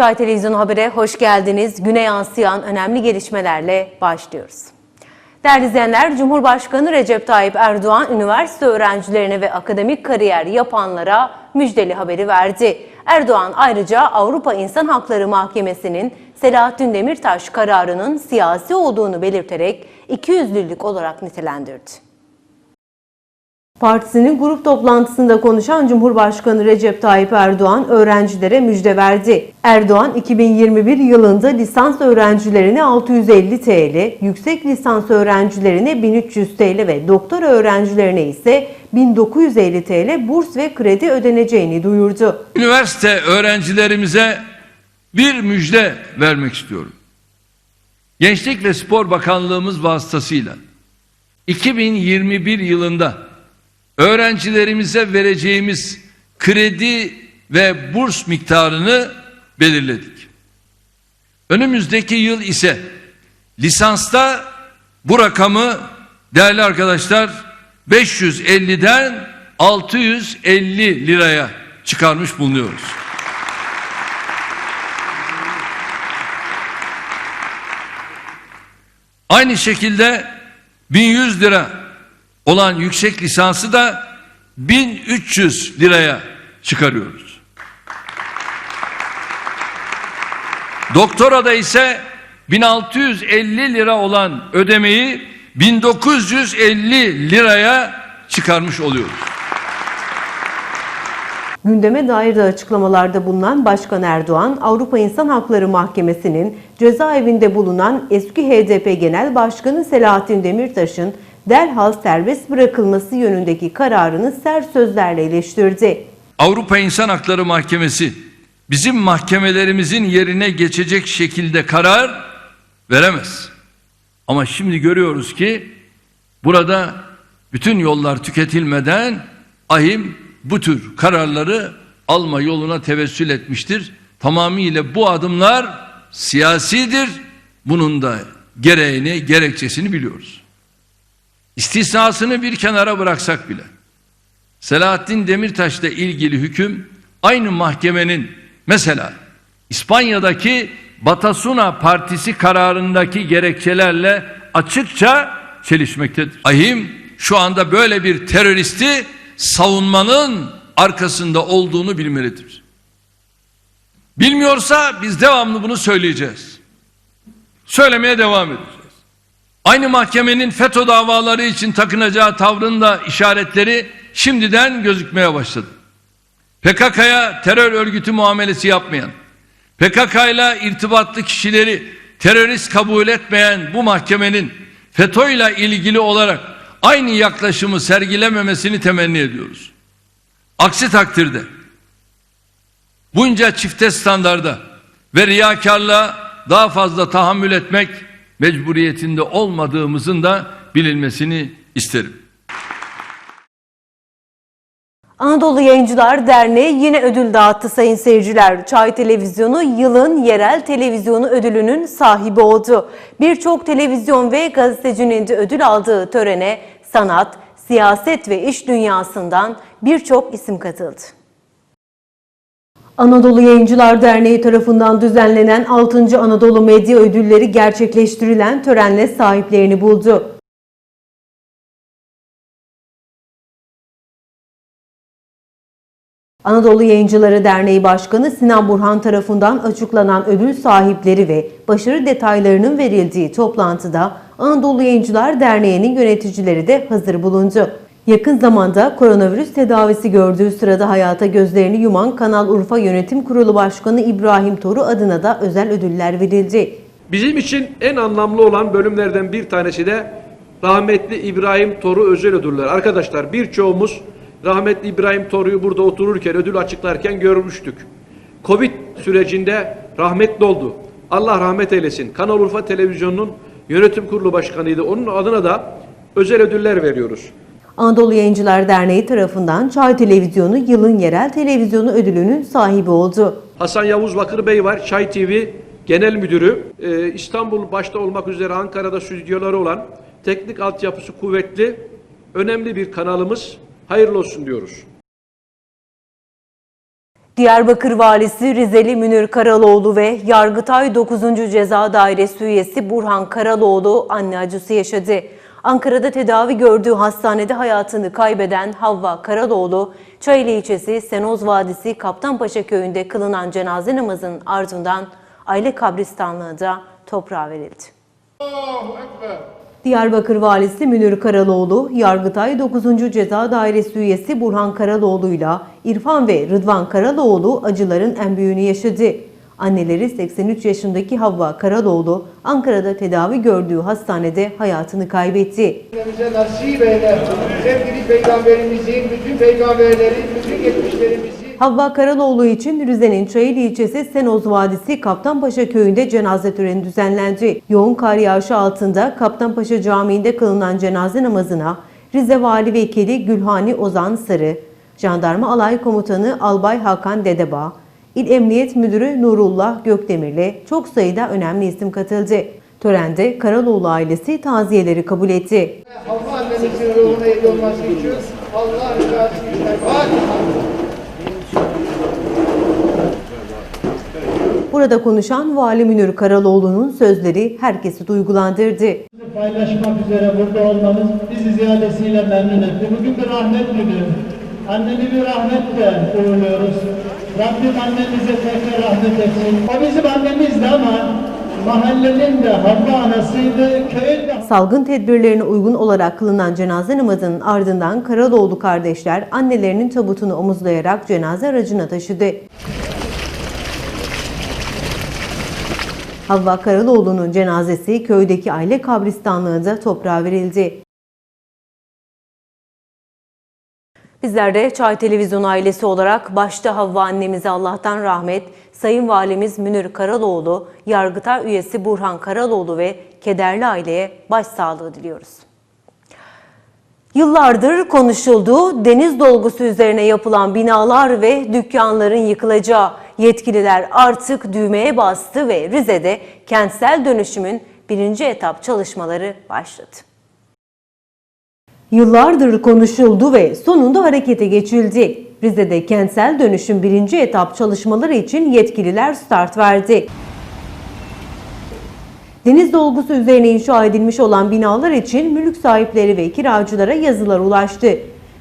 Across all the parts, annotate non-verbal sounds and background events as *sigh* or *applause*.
Çay Televizyonu Haber'e hoş geldiniz. Güne yansıyan önemli gelişmelerle başlıyoruz. Değerli izleyenler, Cumhurbaşkanı Recep Tayyip Erdoğan üniversite öğrencilerine ve akademik kariyer yapanlara müjdeli haberi verdi. Erdoğan ayrıca Avrupa İnsan Hakları Mahkemesi'nin Selahattin Demirtaş kararının siyasi olduğunu belirterek ikiyüzlülük olarak nitelendirdi. Partisinin grup toplantısında konuşan Cumhurbaşkanı Recep Tayyip Erdoğan öğrencilere müjde verdi. Erdoğan 2021 yılında lisans öğrencilerine 650 TL, yüksek lisans öğrencilerine 1300 TL ve doktora öğrencilerine ise 1950 TL burs ve kredi ödeneceğini duyurdu. Üniversite öğrencilerimize bir müjde vermek istiyorum. Gençlik ve Spor Bakanlığımız vasıtasıyla 2021 yılında öğrencilerimize vereceğimiz kredi ve burs miktarını belirledik. Önümüzdeki yıl ise lisansta bu rakamı değerli arkadaşlar 550'den 650 liraya çıkarmış bulunuyoruz. Aynı şekilde 1100 lira olan yüksek lisansı da 1300 liraya çıkarıyoruz. Doktorada ise 1650 lira olan ödemeyi 1950 liraya çıkarmış oluyoruz. Gündeme dair de açıklamalarda bulunan Başkan Erdoğan, Avrupa İnsan Hakları Mahkemesi'nin cezaevinde bulunan eski HDP Genel Başkanı Selahattin Demirtaş'ın derhal serbest bırakılması yönündeki kararını sert sözlerle eleştirdi. Avrupa İnsan Hakları Mahkemesi bizim mahkemelerimizin yerine geçecek şekilde karar veremez. Ama şimdi görüyoruz ki burada bütün yollar tüketilmeden ahim bu tür kararları alma yoluna tevessül etmiştir. Tamamıyla bu adımlar siyasidir. Bunun da gereğini, gerekçesini biliyoruz. İstisnasını bir kenara bıraksak bile Selahattin Demirtaş'la ilgili hüküm aynı mahkemenin mesela İspanya'daki Batasuna Partisi kararındaki gerekçelerle açıkça çelişmektedir. Ahim şu anda böyle bir teröristi savunmanın arkasında olduğunu bilmelidir. Bilmiyorsa biz devamlı bunu söyleyeceğiz. Söylemeye devam edeceğiz. Aynı mahkemenin FETÖ davaları için takınacağı tavrın da işaretleri şimdiden gözükmeye başladı. PKK'ya terör örgütü muamelesi yapmayan, PKK ile irtibatlı kişileri terörist kabul etmeyen bu mahkemenin FETÖ ile ilgili olarak aynı yaklaşımı sergilememesini temenni ediyoruz. Aksi takdirde bunca çifte standarda ve riyakarlığa daha fazla tahammül etmek mecburiyetinde olmadığımızın da bilinmesini isterim. Anadolu Yayıncılar Derneği yine ödül dağıttı sayın seyirciler. Çay Televizyonu yılın yerel televizyonu ödülünün sahibi oldu. Birçok televizyon ve gazetecinin de ödül aldığı törene sanat, siyaset ve iş dünyasından birçok isim katıldı. Anadolu Yayıncılar Derneği tarafından düzenlenen 6. Anadolu Medya Ödülleri gerçekleştirilen törenle sahiplerini buldu. Anadolu Yayıncıları Derneği Başkanı Sinan Burhan tarafından açıklanan ödül sahipleri ve başarı detaylarının verildiği toplantıda Anadolu Yayıncılar Derneği'nin yöneticileri de hazır bulundu. Yakın zamanda koronavirüs tedavisi gördüğü sırada hayata gözlerini yuman Kanal Urfa Yönetim Kurulu Başkanı İbrahim Toru adına da özel ödüller verildi. Bizim için en anlamlı olan bölümlerden bir tanesi de rahmetli İbrahim Toru özel ödüller. Arkadaşlar birçoğumuz rahmetli İbrahim Toru'yu burada otururken ödül açıklarken görmüştük. Covid sürecinde rahmetli oldu. Allah rahmet eylesin. Kanal Urfa Televizyonu'nun yönetim kurulu başkanıydı. Onun adına da özel ödüller veriyoruz. Anadolu Yayıncılar Derneği tarafından Çay Televizyonu yılın yerel televizyonu ödülünün sahibi oldu. Hasan Yavuz Bakır Bey var. Çay TV Genel Müdürü. Ee, İstanbul başta olmak üzere Ankara'da stüdyoları olan teknik altyapısı kuvvetli, önemli bir kanalımız. Hayırlı olsun diyoruz. Diyarbakır Valisi Rizeli Münir Karaloğlu ve Yargıtay 9. Ceza Dairesi üyesi Burhan Karaloğlu anne acısı yaşadı. Ankara'da tedavi gördüğü hastanede hayatını kaybeden Havva Karaloğlu, Çayeli ilçesi Senoz Vadisi Kaptanpaşa köyünde kılınan cenaze namazının ardından aile kabristanlığında toprağa verildi. Diyarbakır Valisi Münir Karaloğlu, Yargıtay 9. Ceza Dairesi üyesi Burhan Karaloğlu'yla İrfan ve Rıdvan Karaloğlu acıların en büyüğünü yaşadı. Anneleri 83 yaşındaki Havva Karaloğlu, Ankara'da tedavi gördüğü hastanede hayatını kaybetti. bize nasip eyle. Sevgili peygamberimizin, bütün peygamberlerin, bütün Havva Karaloğlu için Rize'nin Çayeli ilçesi Senoz Vadisi Kaptanpaşa köyünde cenaze töreni düzenlendi. Yoğun kar yağışı altında Kaptanpaşa Camii'nde kılınan cenaze namazına Rize Vali Vekili Gülhani Ozan Sarı, Jandarma Alay Komutanı Albay Hakan Dedebağ, İl Emniyet Müdürü Nurullah Gökdemir'le çok sayıda önemli isim katıldı. Törende Karaloğlu ailesi taziyeleri kabul etti. Havva annemizin ruhuna iyi olması için Allah rızası için. Burada konuşan Vali Münir Karaloğlu'nun sözleri herkesi duygulandırdı. paylaşmak üzere burada olmamız bizi ziyadesiyle memnun etti. Bugün bir rahmet günü. Anneni bir rahmetle uğurluyoruz. Rabbim annemize tekrar rahmet etsin. O bizim annemizdi ama mahallenin de Havva anasıydı, köyün de Salgın tedbirlerine uygun olarak kılınan cenaze namazının ardından Karaloğlu kardeşler annelerinin tabutunu omuzlayarak cenaze aracına taşıdı. Havva Karaloğlu'nun cenazesi köydeki aile kabristanlığında toprağa verildi. Bizler de Çay Televizyon ailesi olarak başta Havva annemize Allah'tan rahmet, Sayın Valimiz Münir Karaloğlu, Yargıtay üyesi Burhan Karaloğlu ve kederli aileye başsağlığı diliyoruz. Yıllardır konuşulduğu deniz dolgusu üzerine yapılan binalar ve dükkanların yıkılacağı yetkililer artık düğmeye bastı ve Rize'de kentsel dönüşümün birinci etap çalışmaları başladı. Yıllardır konuşuldu ve sonunda harekete geçildi. Rize'de kentsel dönüşüm birinci etap çalışmaları için yetkililer start verdi. Deniz dolgusu üzerine inşa edilmiş olan binalar için mülk sahipleri ve kiracılara yazılar ulaştı.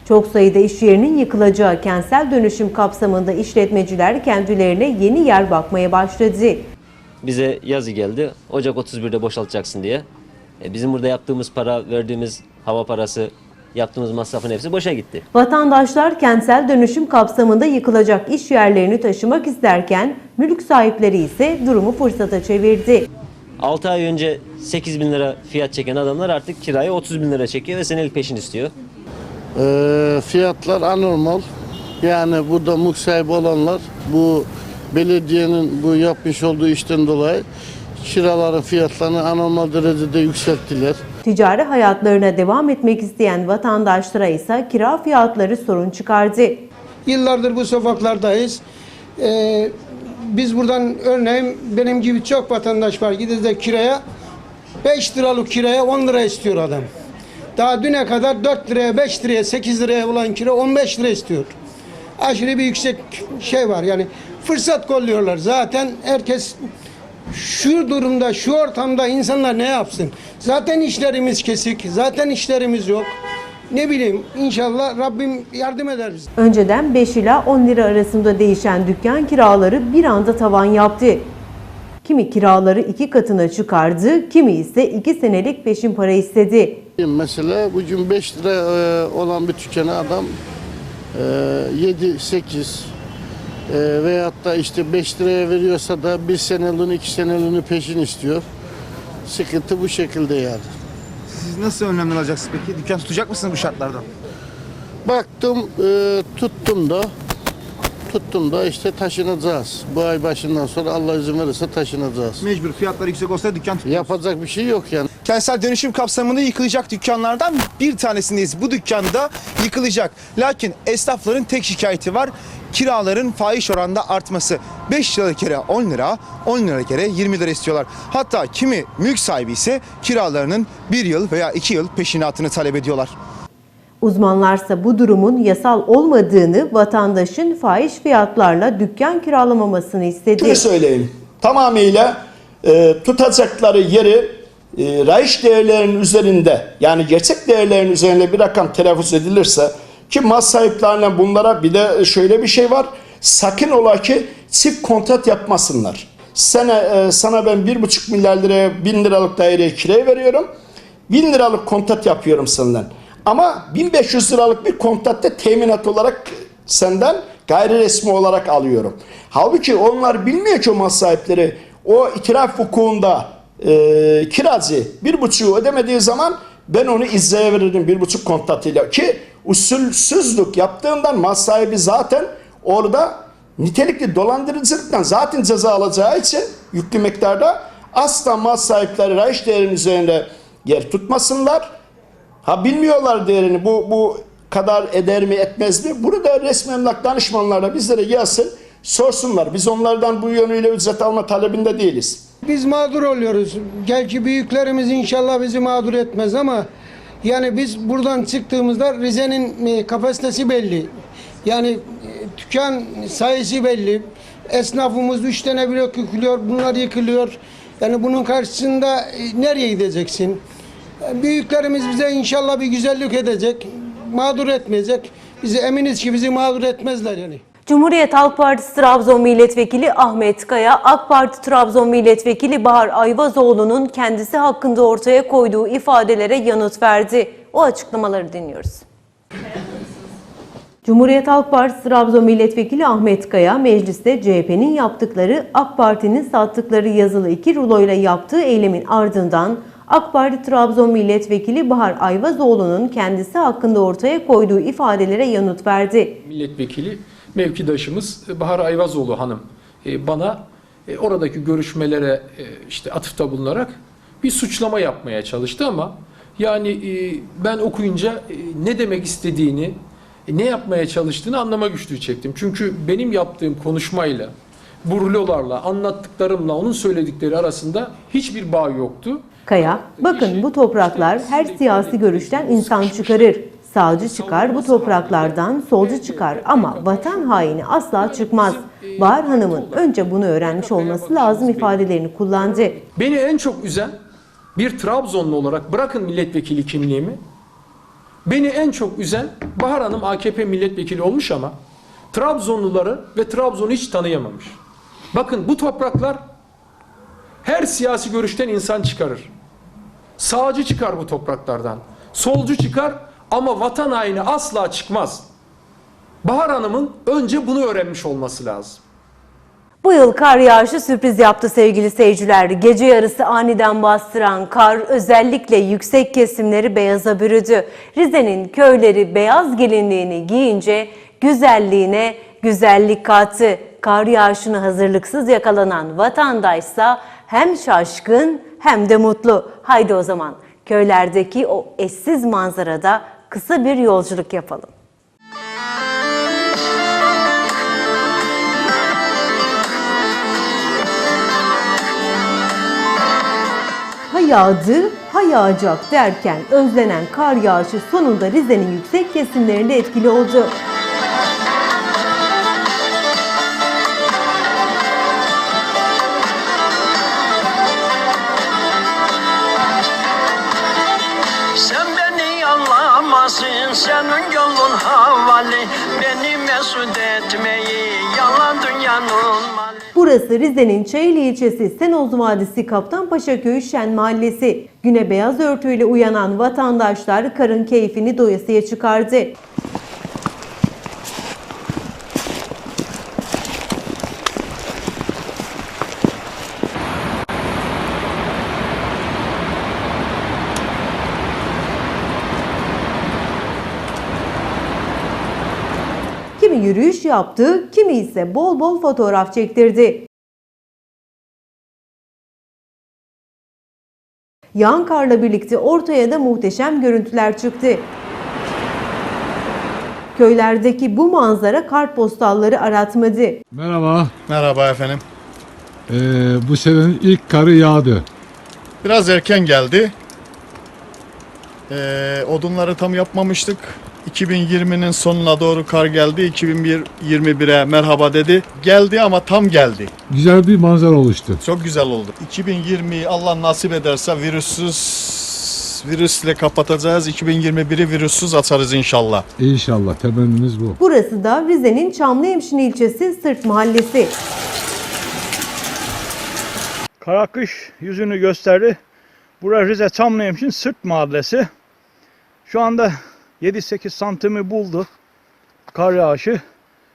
Çok sayıda iş yerinin yıkılacağı kentsel dönüşüm kapsamında işletmeciler kendilerine yeni yer bakmaya başladı. bize yazı geldi. Ocak 31'de boşaltacaksın diye. E, bizim burada yaptığımız para, verdiğimiz hava parası, yaptığımız masrafın hepsi boşa gitti. Vatandaşlar kentsel dönüşüm kapsamında yıkılacak iş yerlerini taşımak isterken mülk sahipleri ise durumu fırsata çevirdi. 6 ay önce 8 bin lira fiyat çeken adamlar artık kirayı 30 bin lira çekiyor ve senelik peşin istiyor. Ee, fiyatlar anormal. Yani burada mülk sahibi olanlar bu belediyenin bu yapmış olduğu işten dolayı kiraların fiyatlarını anormal derecede yükselttiler. Ticari hayatlarına devam etmek isteyen vatandaşlara ise kira fiyatları sorun çıkardı. Yıllardır bu sokaklardayız. Ee, biz buradan örneğin benim gibi çok vatandaş var. Gideriz de kiraya 5 liralık kiraya 10 lira istiyor adam. Daha düne kadar 4 liraya, 5 liraya, 8 liraya olan kira 15 lira istiyor. Aşırı bir yüksek şey var yani fırsat kolluyorlar. Zaten herkes şu durumda, şu ortamda insanlar ne yapsın? Zaten işlerimiz kesik, zaten işlerimiz yok. Ne bileyim inşallah Rabbim yardım eder bize. Önceden 5 ila 10 lira arasında değişen dükkan kiraları bir anda tavan yaptı. Kimi kiraları iki katına çıkardı, kimi ise 2 senelik peşin para istedi. Mesela bugün 5 lira e, olan bir dükkana adam e, 7-8 e, veyahut da işte 5 liraya veriyorsa da bir seneliğini 2 seneliğini peşin istiyor. Sıkıntı bu şekilde yani. Siz nasıl önlemler alacaksınız peki? Dükkan tutacak mısınız bu şartlarda? Baktım e, tuttum da tuttum da işte taşınacağız. Bu ay başından sonra Allah izin verirse taşınacağız. Mecbur fiyatlar yüksek olsa dükkan tut. Yapacak bir şey yok yani. Kentsel dönüşüm kapsamında yıkılacak dükkanlardan bir tanesindeyiz. Bu dükkanda yıkılacak. Lakin esnafların tek şikayeti var. Kiraların fahiş oranda artması. 5 lira kere 10 lira, 10 lira kere 20 lira istiyorlar. Hatta kimi mülk sahibi ise kiralarının 1 yıl veya 2 yıl peşinatını talep ediyorlar. Uzmanlarsa bu durumun yasal olmadığını, vatandaşın fahiş fiyatlarla dükkan kiralamamasını istedi. Şunu söyleyeyim. Tamamıyla e, tutacakları yeri e, raiş değerlerinin üzerinde yani gerçek değerlerin üzerinde bir rakam telaffuz edilirse ki mal sahiplerine bunlara bir de şöyle bir şey var. Sakın ola ki çift kontrat yapmasınlar. Sene, e, sana ben bir buçuk milyar liraya bin liralık daireye kiraya veriyorum. Bin liralık kontrat yapıyorum senden. Ama 1500 liralık bir kontratta teminat olarak senden gayri resmi olarak alıyorum. Halbuki onlar bilmiyor ki o mal sahipleri o itiraf hukukunda e, kiracı bir buçuğu ödemediği zaman ben onu izzeye veririm bir buçuk kontratıyla ki usulsüzlük yaptığından mal sahibi zaten orada nitelikli dolandırıcılıktan zaten ceza alacağı için yüklü miktarda asla mal sahipleri raiş değerinin üzerinde yer tutmasınlar. Ha bilmiyorlar değerini bu bu kadar eder mi etmez mi? Bunu da resmi emlak danışmanlarına bizlere gelsin sorsunlar. Biz onlardan bu yönüyle ücret alma talebinde değiliz. Biz mağdur oluyoruz. Gerçi büyüklerimiz inşallah bizi mağdur etmez ama yani biz buradan çıktığımızda Rize'nin e, kapasitesi belli. Yani e, dükkan sayısı belli. Esnafımız üç tane blok yıkılıyor, bunlar yıkılıyor. Yani bunun karşısında e, nereye gideceksin? E, Büyüklerimiz bize inşallah bir güzellik edecek, mağdur etmeyecek. Bizi eminiz ki bizi mağdur etmezler yani. Cumhuriyet Halk Partisi Trabzon Milletvekili Ahmet Kaya, AK Parti Trabzon Milletvekili Bahar Ayvazoğlu'nun kendisi hakkında ortaya koyduğu ifadelere yanıt verdi. O açıklamaları dinliyoruz. Cumhuriyet Halk Partisi Trabzon Milletvekili Ahmet Kaya, mecliste CHP'nin yaptıkları, AK Parti'nin sattıkları yazılı iki ruloyla yaptığı eylemin ardından AK Parti Trabzon Milletvekili Bahar Ayvazoğlu'nun kendisi hakkında ortaya koyduğu ifadelere yanıt verdi. milletvekili mevkidaşımız Bahar Ayvazoğlu hanım e, bana e, oradaki görüşmelere e, işte atıfta bulunarak bir suçlama yapmaya çalıştı ama yani e, ben okuyunca e, ne demek istediğini, e, ne yapmaya çalıştığını anlama güçlüğü çektim. Çünkü benim yaptığım konuşmayla, bu rulolarla, anlattıklarımla onun söyledikleri arasında hiçbir bağ yoktu. Kaya, bakın bu topraklar her siyasi görüşten insan çıkarır. Sağcı çıkar bu topraklardan, solcu çıkar ama vatan haini asla çıkmaz. Bahar Hanım'ın önce bunu öğrenmiş olması lazım ifadelerini kullandı. Beni en çok üzen bir Trabzonlu olarak bırakın milletvekili kimliğimi. Beni en çok üzen Bahar Hanım AKP milletvekili olmuş ama Trabzonluları ve Trabzon'u hiç tanıyamamış. Bakın bu topraklar her siyasi görüşten insan çıkarır. Sağcı çıkar bu topraklardan. Solcu çıkar ama vatan haini asla çıkmaz. Bahar Hanım'ın önce bunu öğrenmiş olması lazım. Bu yıl kar yağışı sürpriz yaptı sevgili seyirciler. Gece yarısı aniden bastıran kar özellikle yüksek kesimleri beyaza bürüdü. Rize'nin köyleri beyaz gelinliğini giyince güzelliğine güzellik kattı. Kar yağışını hazırlıksız yakalanan vatandaşsa hem şaşkın hem de mutlu. Haydi o zaman köylerdeki o eşsiz manzarada kısa bir yolculuk yapalım. Ha yağdı, ha yağacak derken özlenen kar yağışı sonunda Rize'nin yüksek kesimlerinde etkili oldu. Burası Rize'nin Çayeli ilçesi Senoz Vadisi Kaptanpaşa Köyü Şen Mahallesi. Güne beyaz örtüyle uyanan vatandaşlar karın keyfini doyasıya çıkardı. Kimi yürüyüş yaptı, kimi ise bol bol fotoğraf çektirdi. Yağan karla birlikte ortaya da muhteşem görüntüler çıktı. Köylerdeki bu manzara kartpostalları aratmadı. Merhaba. Merhaba efendim. Ee, bu senenin ilk karı yağdı. Biraz erken geldi. Ee, odunları tam yapmamıştık. 2020'nin sonuna doğru kar geldi. 2021'e merhaba dedi. Geldi ama tam geldi. Güzel bir manzara oluştu. Çok güzel oldu. 2020'yi Allah nasip ederse virüsüz virüsle kapatacağız. 2021'i virüssüz açarız inşallah. İnşallah temennimiz bu. Burası da Rize'nin Çamlıhemşin ilçesi Sırt Mahallesi. Karakış yüzünü gösterdi. Burası Rize Çamlıhemşin Sırt Mahallesi. Şu anda 7-8 santimi buldu kar yağışı.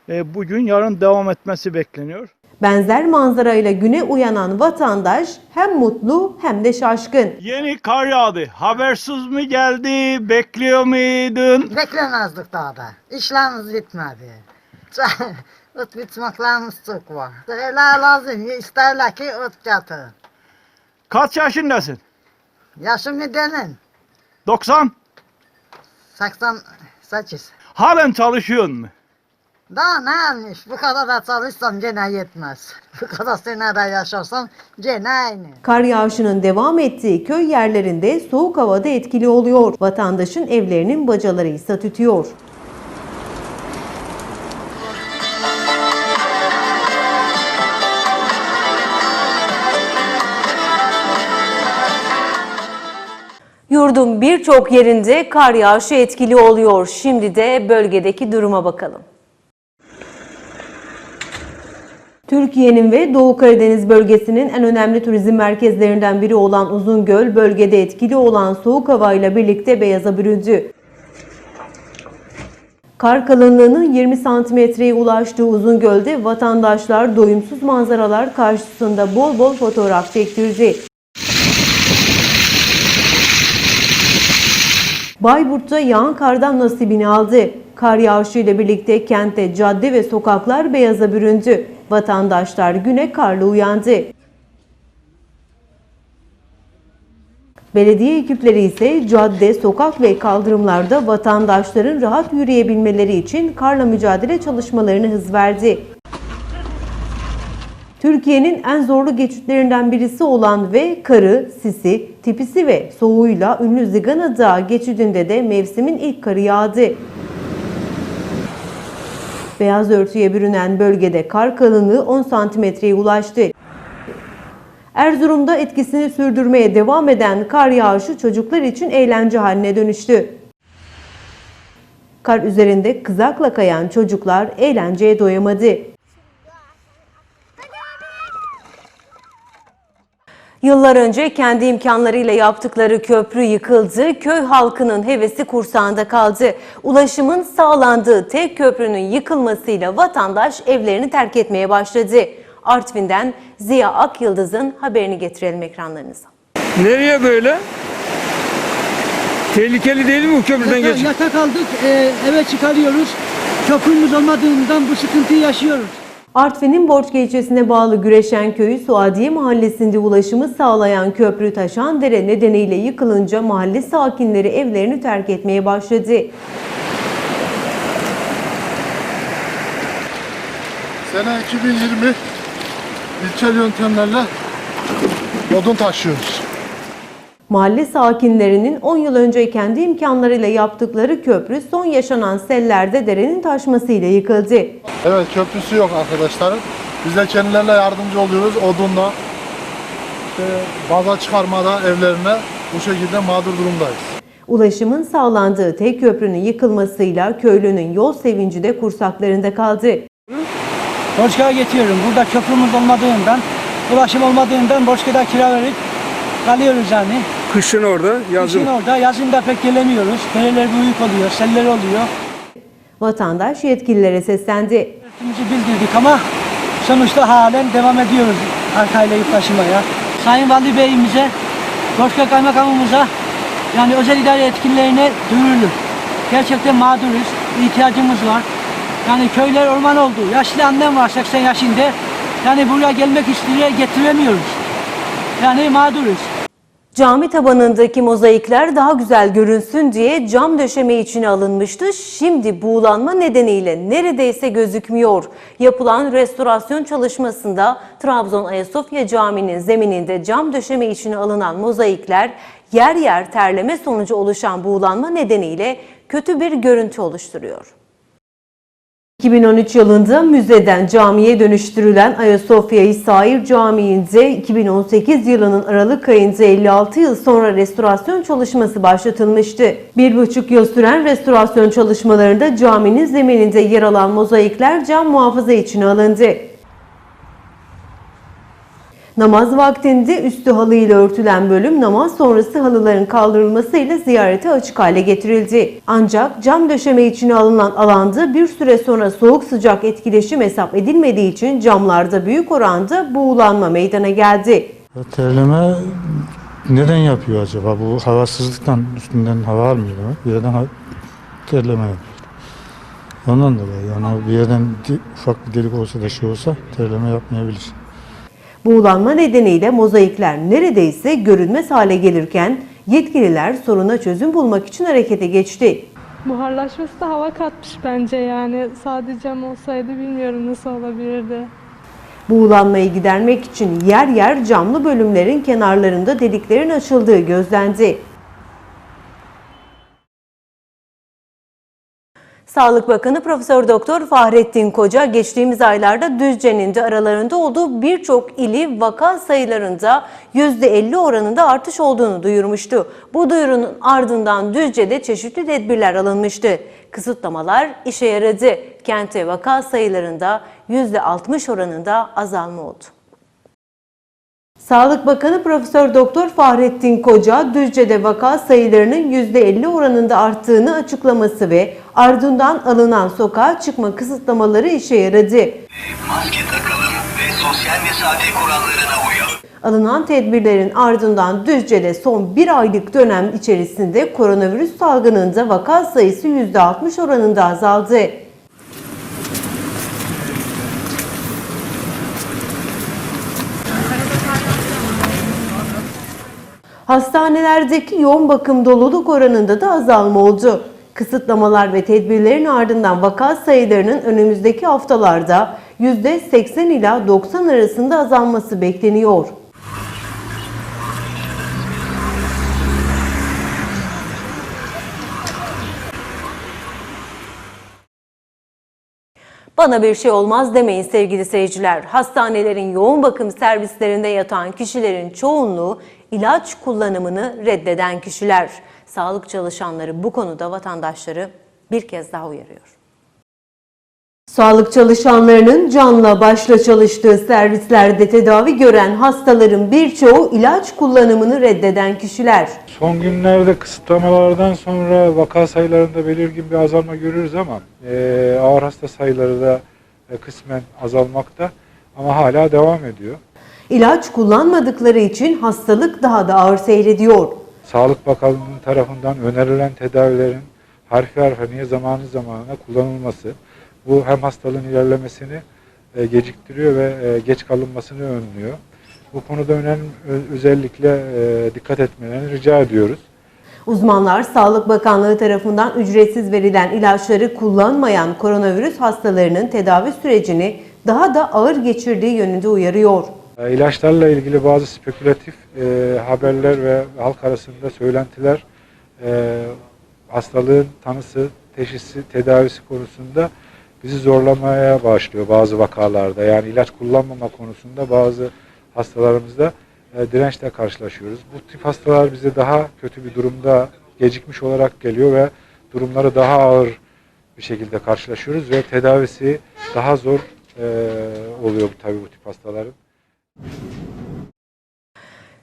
E, bugün yarın devam etmesi bekleniyor. Benzer manzarayla güne uyanan vatandaş hem mutlu hem de şaşkın. Yeni kar yağdı. Habersiz mi geldi? Bekliyor muydun? Beklemezdik daha da. İşlerimiz bitmedi. *laughs* Öt bitmeklerimiz çok var. Şeyler lazım. İsterler ki öt getir. Kaç yaşındasın? Yaşım ne 90. 80 8. Halen çalışıyorsun mu? Daha neymiş bu kadar da çalışsam gene yetmez. Bu kadar sene de yaşarsam gene aynı. Kar yağışının devam ettiği köy yerlerinde soğuk havada etkili oluyor. Vatandaşın evlerinin bacaları ise tütüyor. Yurdun birçok yerinde kar yağışı etkili oluyor. Şimdi de bölgedeki duruma bakalım. Türkiye'nin ve Doğu Karadeniz bölgesinin en önemli turizm merkezlerinden biri olan Uzungöl, bölgede etkili olan soğuk havayla birlikte beyaza büründü. Kar kalınlığının 20 santimetreye ulaştığı Uzungöl'de vatandaşlar doyumsuz manzaralar karşısında bol bol fotoğraf çektirdi. Bayburt'ta yağan kardan nasibini aldı. Kar yağışıyla birlikte kentte cadde ve sokaklar beyaza büründü. Vatandaşlar güne karlı uyandı. Belediye ekipleri ise cadde, sokak ve kaldırımlarda vatandaşların rahat yürüyebilmeleri için karla mücadele çalışmalarını hız verdi. Türkiye'nin en zorlu geçitlerinden birisi olan ve karı, sisi, tipisi ve soğuğuyla ünlü Zigana Dağı geçidinde de mevsimin ilk karı yağdı. Beyaz örtüye bürünen bölgede kar kalınlığı 10 santimetreye ulaştı. Erzurum'da etkisini sürdürmeye devam eden kar yağışı çocuklar için eğlence haline dönüştü. Kar üzerinde kızakla kayan çocuklar eğlenceye doyamadı. Yıllar önce kendi imkanlarıyla yaptıkları köprü yıkıldı. Köy halkının hevesi kursağında kaldı. Ulaşımın sağlandığı tek köprünün yıkılmasıyla vatandaş evlerini terk etmeye başladı. Artvin'den Ziya Akyıldız'ın haberini getirelim ekranlarınıza. Nereye böyle? Tehlikeli değil mi bu köprüden geç? Yatak aldık, e, eve çıkarıyoruz. Köprümüz olmadığından bu sıkıntıyı yaşıyoruz. Artvin'in Borçka ilçesine bağlı Güreşen Köyü Suadiye Mahallesi'nde ulaşımı sağlayan köprü Taşandere nedeniyle yıkılınca mahalle sakinleri evlerini terk etmeye başladı. Sene 2020 ilkel yöntemlerle odun taşıyoruz. Mahalle sakinlerinin 10 yıl önce kendi imkanlarıyla yaptıkları köprü son yaşanan sellerde derenin taşmasıyla yıkıldı. Evet köprüsü yok arkadaşlarım. Biz de kendilerine yardımcı oluyoruz odunla. İşte baza çıkarmada evlerine bu şekilde mağdur durumdayız. Ulaşımın sağlandığı tek köprünün yıkılmasıyla köylünün yol sevinci de kursaklarında kaldı. Borçka'ya getiriyorum. Burada köprümüz olmadığından, ulaşım olmadığından Borçka'da kira verip kalıyoruz yani. Kışın orada, Kışın orada, yazın da pek gelemiyoruz. Dereler büyük oluyor, seller oluyor. Vatandaş yetkililere seslendi. Derdimizi bildirdik ama sonuçta halen devam ediyoruz arkayla yük taşımaya. Sayın Vali Bey'imize, Borçka Kaymakamımıza yani özel idare yetkililerine duyurulur. Gerçekten mağduruz, ihtiyacımız var. Yani köyler orman oldu. Yaşlı annem var 80 yaşında. Yani buraya gelmek istiyor, getiremiyoruz. Yani mağduruz. Cami tabanındaki mozaikler daha güzel görünsün diye cam döşeme içine alınmıştı. Şimdi buğulanma nedeniyle neredeyse gözükmüyor. Yapılan restorasyon çalışmasında Trabzon Ayasofya Camii'nin zemininde cam döşeme içine alınan mozaikler yer yer terleme sonucu oluşan buğulanma nedeniyle kötü bir görüntü oluşturuyor. 2013 yılında müzeden camiye dönüştürülen Ayasofya İsrail Camii'nde 2018 yılının Aralık ayında 56 yıl sonra restorasyon çalışması başlatılmıştı. Bir buçuk yıl süren restorasyon çalışmalarında caminin zemininde yer alan mozaikler cam muhafaza içine alındı. Namaz vaktinde üstü halıyla örtülen bölüm namaz sonrası halıların kaldırılmasıyla ziyarete açık hale getirildi. Ancak cam döşeme içine alınan alanda bir süre sonra soğuk sıcak etkileşim hesap edilmediği için camlarda büyük oranda buğulanma meydana geldi. Terleme neden yapıyor acaba? Bu havasızlıktan üstünden hava almıyor demek. Bir yerden terleme yapıyor. Ondan dolayı yani bir yerden ufak bir delik olsa da şey olsa terleme yapmayabilir. Buğulanma nedeniyle mozaikler neredeyse görünmez hale gelirken yetkililer soruna çözüm bulmak için harekete geçti. Buharlaşması da hava katmış bence yani. Sadece cam olsaydı bilmiyorum nasıl olabilirdi. Buğulanmayı gidermek için yer yer camlı bölümlerin kenarlarında deliklerin açıldığı gözlendi. Sağlık Bakanı Profesör Doktor Fahrettin Koca geçtiğimiz aylarda Düzce'nin de aralarında olduğu birçok ili vaka sayılarında %50 oranında artış olduğunu duyurmuştu. Bu duyurunun ardından Düzce'de çeşitli tedbirler alınmıştı. Kısıtlamalar işe yaradı. Kente vaka sayılarında %60 oranında azalma oldu. Sağlık Bakanı Profesör Doktor Fahrettin Koca, Düzce'de vaka sayılarının %50 oranında arttığını açıklaması ve ardından alınan sokağa çıkma kısıtlamaları işe yaradı. Maske takalım ve sosyal mesafe kurallarına uyalım. Alınan tedbirlerin ardından Düzce'de son bir aylık dönem içerisinde koronavirüs salgınında vaka sayısı %60 oranında azaldı. Hastanelerdeki yoğun bakım doluluk oranında da azalma oldu. Kısıtlamalar ve tedbirlerin ardından vaka sayılarının önümüzdeki haftalarda %80 ila 90 arasında azalması bekleniyor. Bana bir şey olmaz demeyin sevgili seyirciler. Hastanelerin yoğun bakım servislerinde yatan kişilerin çoğunluğu ilaç kullanımını reddeden kişiler. Sağlık çalışanları bu konuda vatandaşları bir kez daha uyarıyor. Sağlık çalışanlarının canla başla çalıştığı servislerde tedavi gören hastaların birçoğu ilaç kullanımını reddeden kişiler. Son günlerde kısıtlamalardan sonra vaka sayılarında belirgin bir azalma görürüz ama e, ağır hasta sayıları da e, kısmen azalmakta ama hala devam ediyor. İlaç kullanmadıkları için hastalık daha da ağır seyrediyor. Sağlık Bakanlığı'nın tarafından önerilen tedavilerin harfi harfine zamanı zamanına kullanılması bu hem hastalığın ilerlemesini e, geciktiriyor ve e, geç kalınmasını önlüyor. Bu konuda önemli özellikle e, dikkat etmelerini rica ediyoruz. Uzmanlar Sağlık Bakanlığı tarafından ücretsiz verilen ilaçları kullanmayan koronavirüs hastalarının tedavi sürecini daha da ağır geçirdiği yönünde uyarıyor. E, İlaçlarla ilgili bazı spekülatif e, haberler ve halk arasında söylentiler e, hastalığın tanısı, teşhisi, tedavisi konusunda bizi zorlamaya başlıyor bazı vakalarda. Yani ilaç kullanmama konusunda bazı hastalarımızda e, dirençle karşılaşıyoruz. Bu tip hastalar bize daha kötü bir durumda gecikmiş olarak geliyor ve durumları daha ağır bir şekilde karşılaşıyoruz ve tedavisi daha zor e, oluyor tabii bu tip hastaların.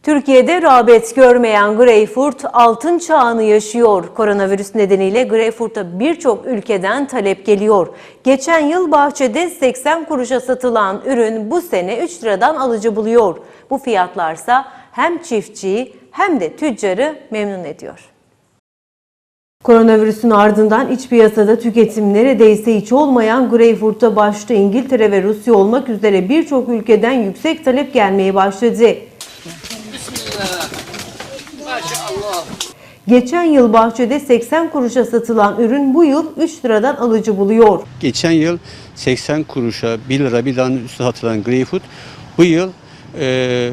Türkiye'de rağbet görmeyen greyfurt altın çağını yaşıyor. Koronavirüs nedeniyle greyfurta birçok ülkeden talep geliyor. Geçen yıl bahçede 80 kuruşa satılan ürün bu sene 3 liradan alıcı buluyor. Bu fiyatlarsa hem çiftçiyi hem de tüccarı memnun ediyor. Koronavirüsün ardından iç piyasada tüketim neredeyse hiç olmayan greyfurta başta İngiltere ve Rusya olmak üzere birçok ülkeden yüksek talep gelmeye başladı. Geçen yıl bahçede 80 kuruşa satılan ürün bu yıl 3 liradan alıcı buluyor. Geçen yıl 80 kuruşa 1 lira bir liranın üstü satılan greyfurt bu yıl e,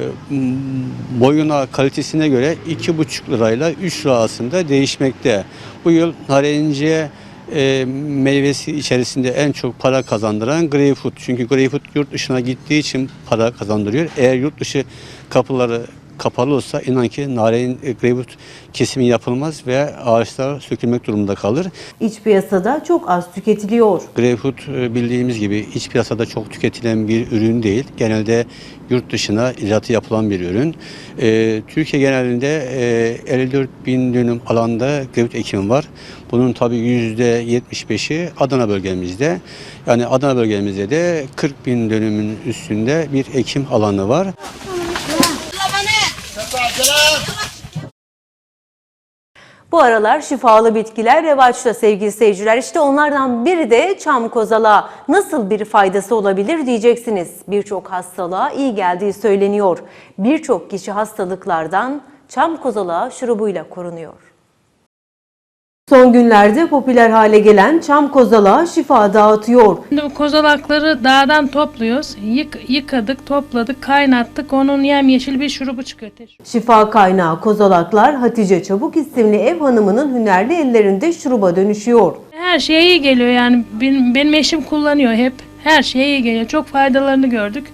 boyuna kalitesine göre 2,5 lirayla 3 lira arasında değişmekte. Bu yıl narenciye e, meyvesi içerisinde en çok para kazandıran greyfurt. Çünkü greyfurt yurt dışına gittiği için para kazandırıyor. Eğer yurt dışı kapıları kapalı olsa inan ki narenin e, greyfurt kesimi yapılmaz ve ağaçlar sökülmek durumunda kalır. İç piyasada çok az tüketiliyor. Greyfurt e, bildiğimiz gibi iç piyasada çok tüketilen bir ürün değil. Genelde yurt dışına ihracatı yapılan bir ürün. E, Türkiye genelinde e, 54 bin dönüm alanda greyfurt ekimi var. Bunun tabii %75'i Adana bölgemizde. Yani Adana bölgemizde de 40 bin dönümün üstünde bir ekim alanı var. Bu aralar şifalı bitkiler revaçta sevgili seyirciler. İşte onlardan biri de çam kozalağı. Nasıl bir faydası olabilir diyeceksiniz. Birçok hastalığa iyi geldiği söyleniyor. Birçok kişi hastalıklardan çam kozalağı şurubuyla korunuyor. Son günlerde popüler hale gelen çam kozalağı şifa dağıtıyor. Şimdi bu kozalakları dağdan topluyoruz. Yık, yıkadık, topladık, kaynattık. Onun yemyeşil bir şurubu çıkıyor. Şifa kaynağı kozalaklar Hatice Çabuk isimli ev hanımının hünerli ellerinde şuruba dönüşüyor. Her şeye iyi geliyor yani. Benim, benim eşim kullanıyor hep. Her şeye iyi geliyor. Çok faydalarını gördük.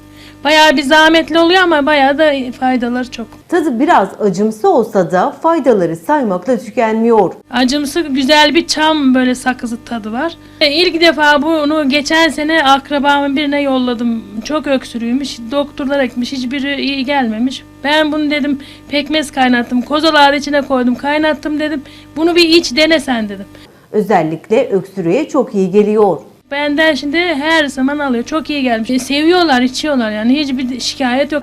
Bayağı bir zahmetli oluyor ama bayağı da faydaları çok. Tadı biraz acımsı olsa da faydaları saymakla tükenmiyor. Acımsı güzel bir çam böyle sakızı tadı var. E, İlk defa bunu geçen sene akrabamın birine yolladım. Çok öksürüymüş. Doktorlar ekmiş. Hiçbiri iyi gelmemiş. Ben bunu dedim pekmez kaynattım. Kozalağı içine koydum. Kaynattım dedim. Bunu bir iç denesen dedim. Özellikle öksürüğe çok iyi geliyor. Benden şimdi her zaman alıyor. Çok iyi gelmiş. E, seviyorlar, içiyorlar yani. Hiçbir şikayet yok.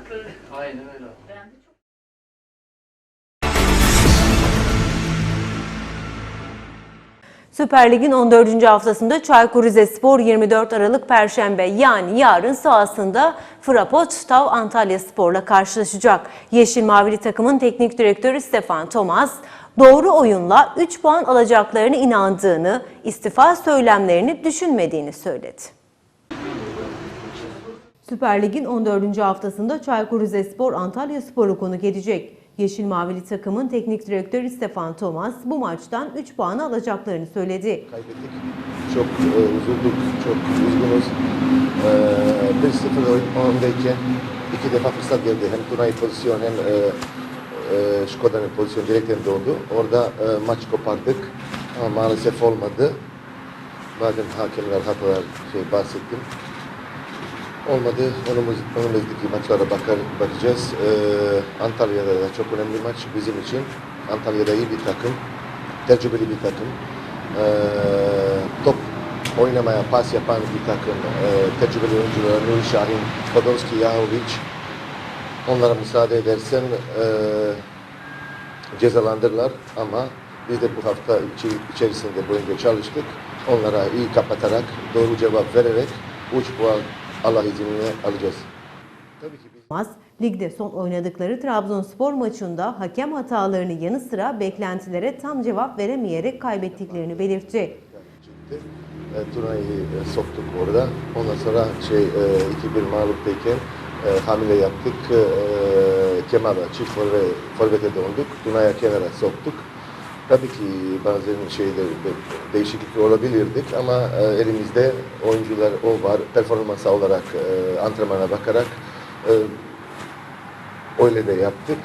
Süper Lig'in 14. haftasında Çaykur Rizespor 24 Aralık Perşembe yani yarın sahasında Fraport Tav Antalya Spor'la karşılaşacak. Yeşil Mavili takımın teknik direktörü Stefan Thomas, doğru oyunla 3 puan alacaklarını inandığını, istifa söylemlerini düşünmediğini söyledi. Süper Lig'in 14. haftasında Çaykur Rizespor Antalya Spor'u konuk edecek. Yeşil Mavili takımın teknik direktörü Stefan Thomas bu maçtan 3 puanı alacaklarını söyledi. Kaybettik. Çok e, üzüldük, çok üzgünüz. E, 1-0 oyun- öndeyken iki defa fırsat geldi. Hem Tunay pozisyon hem e, e, Şkoda'nın pozisyon direkten doğdu. Orada e, maç kopardık ama maalesef olmadı. Madem hakemler hatalar şey bahsettim. Olmadı. Önümüz, önümüzdeki maçlara bakar, bakacağız. Ee, Antalya'da da çok önemli maç bizim için. Antalya'da iyi bir takım. Tecrübeli bir takım. Ee, top oynamaya, pas yapan bir takım. Ee, tecrübeli oyuncular Nuri Şahin, Podolski, Yahovic. Onlara müsaade edersen ee, cezalandırırlar ama biz de bu hafta içi- içerisinde boyunca çalıştık. Onlara iyi kapatarak, doğru cevap vererek 3 puan Allah izniyle alacağız. Tabii ki biz ligde son oynadıkları Trabzonspor maçında hakem hatalarının yanı sıra beklentilere tam cevap veremeyerek kaybettiklerini belirtti. e, e, soktuk orada. Ondan sonra şey e, 2-1 mağluptayken e, hamile yaptık. E, Kemal'a çift forve, forvete döndük. Tuna'ya kenara soktuk. Tabii ki bazen şeyde de- değişiklik olabilirdik ama e, elimizde oyuncular o var. Performans olarak e, antrenmana bakarak e, öyle de yaptık.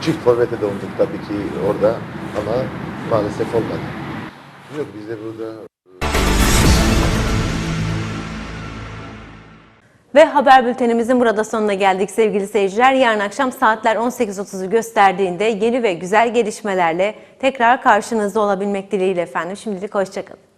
Çift forvete döndük tabii ki orada ama maalesef olmadı. Yok biz de burada Ve haber bültenimizin burada sonuna geldik sevgili seyirciler. Yarın akşam saatler 18.30'u gösterdiğinde yeni ve güzel gelişmelerle tekrar karşınızda olabilmek dileğiyle efendim. Şimdilik hoşçakalın.